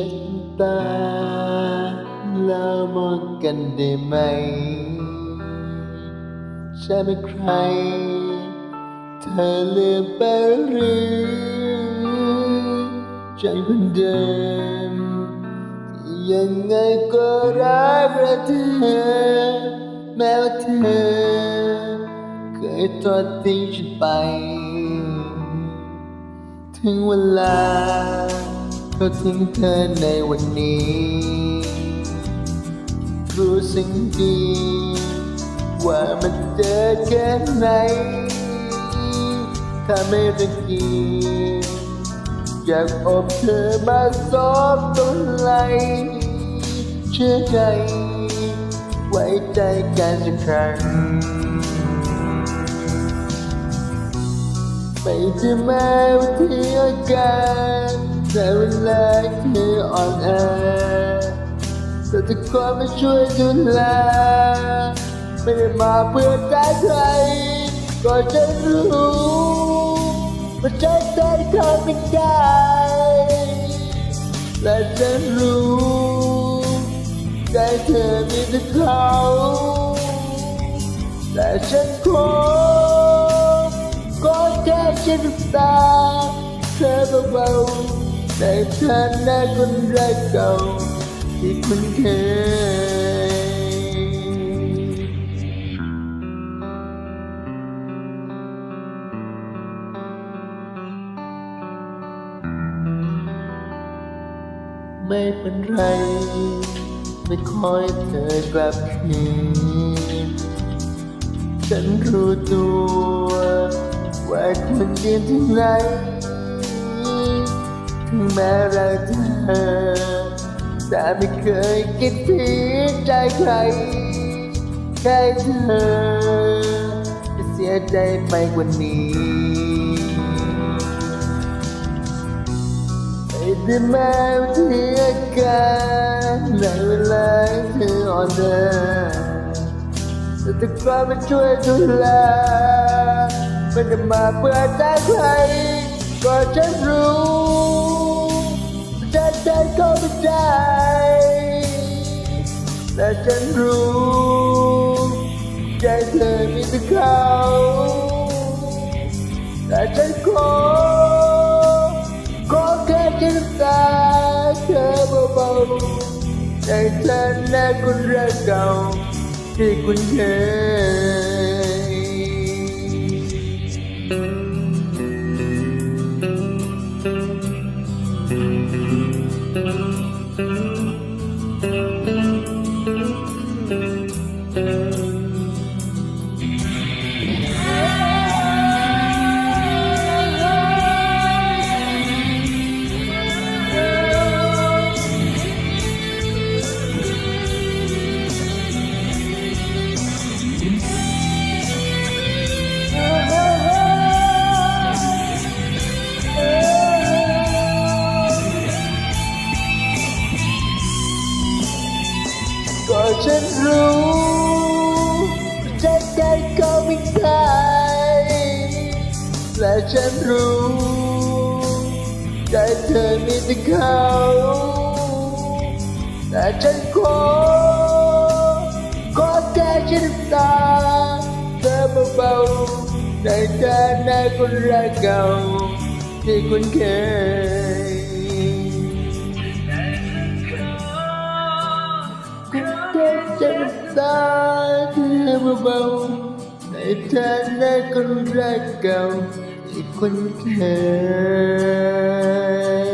ช็ดตา แล้วมองกันได้ไหม ใช่ไหมใคร เธอลืมไปหรือฉันคนเดิม ยังไงก็รักและเธอ แม้ว่าเธอ เคยทอดทิ้งฉันไป ถึงเวลา เขาทิ้งเธอในวันนี้ รู้สิ่งดี ว่ามันเจอแค่ไหนถ้าไม่รังเกีอยากอบเธอมาซอบต้นไหลเชื่อใจ ไว้ใจกันสักครั้งไม่จะมาวันที่อาการ แต่เวลาเธออ่อนแอแต่ทุกคนมาช่วยดูแลไม่ได้มาเพื่อใจใครก็จะรู้ว่าใจใจเธอไม่ได้และฉันรู้ใจเธอมีแต่เขาแต่ฉันขอก็แค่ฉันตาเธอเบาๆ ในฐานะคนแรกเก่าที่คุณเคยไม่เป็นไร ไม่คอยเธอกลับคืนฉันรู้ตัว ว่าคนยืนที่ไหน แม้เราเธอ แต่ไม่เคยคิดผิดใจใครแค่เธอจะเสียใจไปกว่านี้ไม่ได้แม้ที่อาการในเวลาเธออ่อนเดินแต่ทุกคนมาช่วยดูแลไม่ได้มาเพื่อใจใครก็ฉันรู้ ก็ไม่ได้แต่ฉันรู้ ใจเธอมีแต่เขา แต่ฉันขอขอแค่ฉันตาเธอเบาๆใจเธอแน่คนรักเก่าที่คุณเคยก็ ฉันรู้ใจใจก็ไม่ได้และฉันรู้ใจเธอมีแต่เขาแต่ฉันขอขอแค่ฉันตาเธอเบาๆในฐานะคนรักเก่าที่คุณเคย แค่จะตาเธอเบาๆในฐานะคนรักเก่าที่คุณเคย